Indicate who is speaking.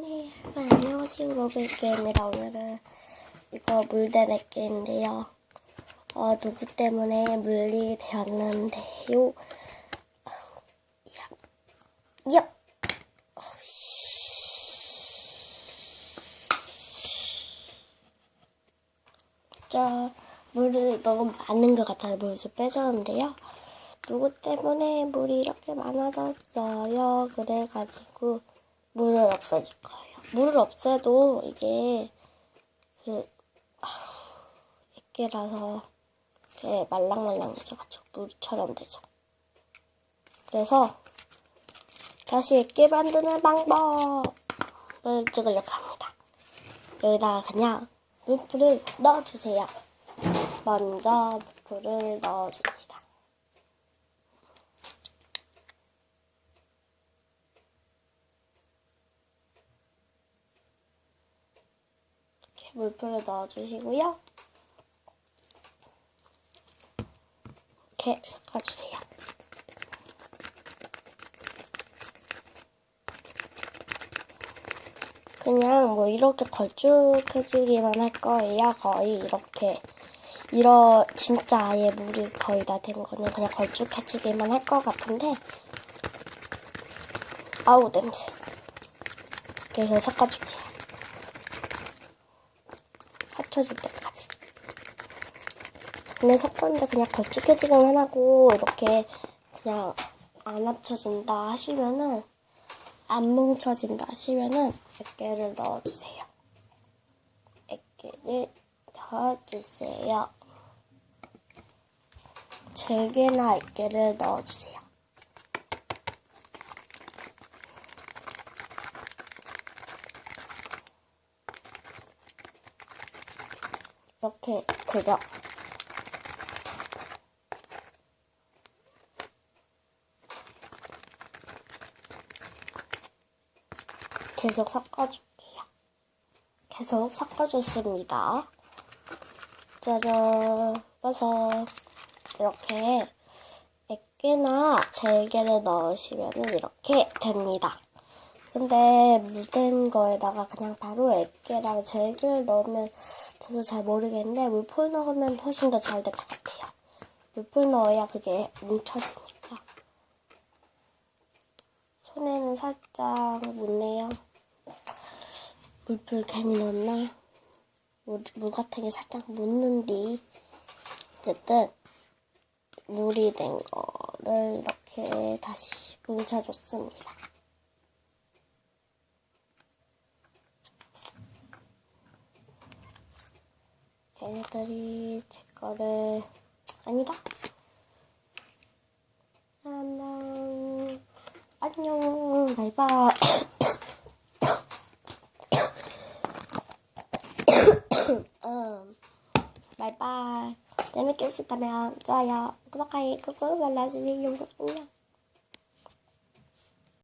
Speaker 1: 네, 안녕하세요. 로블게임입니다. 오늘은 이거 물대낼 게임인데요. 어, 누구 때문에 물리 되었는데요. 야, 야. 자, 물을 너무 많은 것 같아서 물을 좀 빼줬는데요. 누구 때문에 물이 이렇게 많아졌어요. 그래가지고 물을 없애줄 거예요. 물을 없애도 이게 그 액계라서 이렇게 말랑말랑해져가지고 물처럼 되죠. 그래서 다시 액계 만드는 방법을 찍으려고 합니다. 여기다가 그냥 물풀을 넣어주세요. 먼저 물풀을 넣어줍니다. 이렇게 물풀을 넣어주시고요. 이렇게 섞어주세요. 그냥 뭐 이렇게 걸쭉해지기만 할 거예요. 거의 이렇게 이러 진짜 아예 물이 거의 다 된 거는 그냥 걸쭉해지기만 할 것 같은데 아우 냄새. 이렇게 섞어줄게요. 합쳐질 때까지. 근데 섞었는데 그냥 걸쭉해지기만 하고 이렇게 그냥 안 합쳐진다 하시면은 안 뭉쳐진다 하시면은 액계를 넣어주세요. 액계를 넣어주세요. jer게나 액계를 넣어주세요. 이렇게 되죠? 계속 섞어줄게요. 계속 섞어줬습니다. 짜잔, 버섯. 이렇게 액계나 젤게를 넣으시면 이렇게 됩니다. 근데 묻은 거에다가 그냥 바로 액계랑 젤게를 넣으면 저도 잘 모르겠는데 물풀 넣으면 훨씬 더 잘 될 것 같아요. 물풀 넣어야 그게 뭉쳐지니까. 손에는 살짝 묻네요. 물풀 괜히 넣었나? 물, 물 같은 게 살짝 묻는디. 어쨌든 물이 된 거를 이렇게 다시 뭉쳐줬습니다. 걔네들이 제 거를 아니다. 안녕. 안녕. 바이바이. 음, 바이바이. 재밌게 보셨다면 좋아요, 구독하기 꾹꾹 눌러주세요. 안녕.